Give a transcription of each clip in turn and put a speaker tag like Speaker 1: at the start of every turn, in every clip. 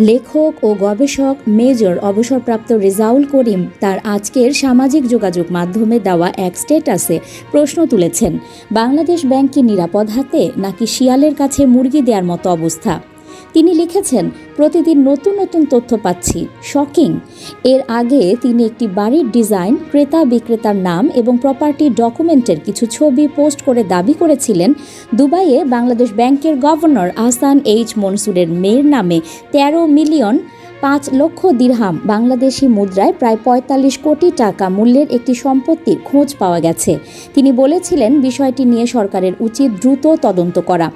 Speaker 1: লেখক ও গবেষক মেজর অবসরপ্রাপ্ত রেজাউল করিম তার আজকের সামাজিক যোগাযোগ মাধ্যমে দেওয়া এক স্টেটাসে প্রশ্ন তুলেছেন, বাংলাদেশ ব্যাংক কি নিরাপদ হাতে নাকি শিয়ালের কাছে মুরগি দেওয়ার মতো অবস্থা? তিনি লিখেছেন, প্রতিদিন নতুন নতুন তথ্য পাচ্ছি। শকিং। এর আগে তিনি একটি বাড়ির ডিজাইন, ক্রেতা বিক্রেতার নাম এবং প্রপার্টি ডকুমেন্টের কিছু ছবি পোস্ট করে দাবি করেছিলেন। দুবাইয়ে বাংলাদেশ ব্যাংকের গভর্নর আহসান এইচ মনসুরের মেয়ের নামে তেরো মিলিয়ন পাঁচ লক্ষ দিরহাম বাংলাদেশি মুদ্রায় প্রায় পঁয়তাল্লিশ কোটি টাকা মূল্যের একটি সম্পত্তির খোঁজ পাওয়া গেছে। তিনি বলেছিলেন, বিষয়টি নিয়ে সরকারের উচিত দ্রুত তদন্ত করা।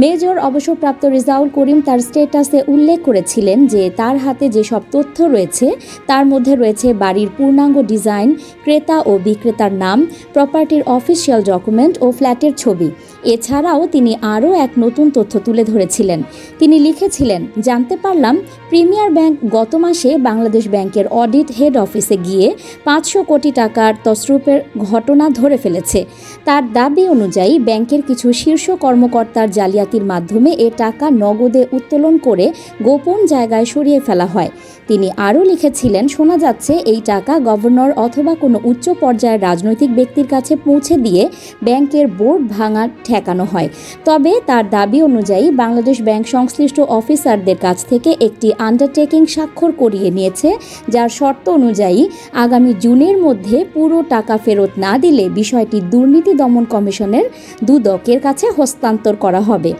Speaker 1: মেজর অবসরপ্রাপ্ত রেজাউল করিম তার স্টেটাসে উল্লেখ করেছিলেন যে তার হাতে যেসব তথ্য রয়েছে, তার মধ্যে রয়েছে বাড়ির পূর্ণাঙ্গ ডিজাইন, ক্রেতা ও বিক্রেতার নাম প্রপার্টির অফিসিয়াল ডকুমেন্ট ও ফ্ল্যাটের ছবি। এছাড়াও তিনি আরও এক নতুন তথ্য তুলে ধরেছিলেন। তিনি লিখেছিলেন, জানতে পারলাম, প্রিমিয়ার ব্যাংক গত মাসে বাংলাদেশ ব্যাংকের অডিট হেড অফিসে গিয়ে পাঁচশো কোটি টাকার তসরুপের ঘটনা ধরে ফেলেছে। তার দাবি অনুযায়ী ব্যাংকের কিছু শীর্ষ কর্মকর্তার জালিয়াতির মাধ্যমে এ টাকা নগদে উত্তোলন করে গোপন জায়গায় সরিয়ে ফেলা হয়। তিনি আরও লিখেছিলেন, শোনা যাচ্ছে এই টাকা গভর্নর অথবা কোনো উচ্চ পর্যায়ের রাজনৈতিক ব্যক্তির কাছে পৌঁছে দিয়ে ব্যাংকের বোর্ড ভাঙা ঠেকানো হয়। তবে তার দাবি অনুযায়ী বাংলাদেশ ব্যাংক সংশ্লিষ্ট অফিসারদের কাছ থেকে একটি আন্ডারটেকিং স্বাক্ষর করিয়ে নিয়েছে, যার শর্ত অনুযায়ী আগামী জুনের মধ্যে পুরো টাকা ফেরত না দিলে বিষয়টি দুর্নীতি দমন কমিশনের দুদকের কাছে হস্তান্তর করা হবে।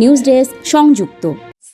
Speaker 1: নিউজ ডেস্ক সংযুক্ত।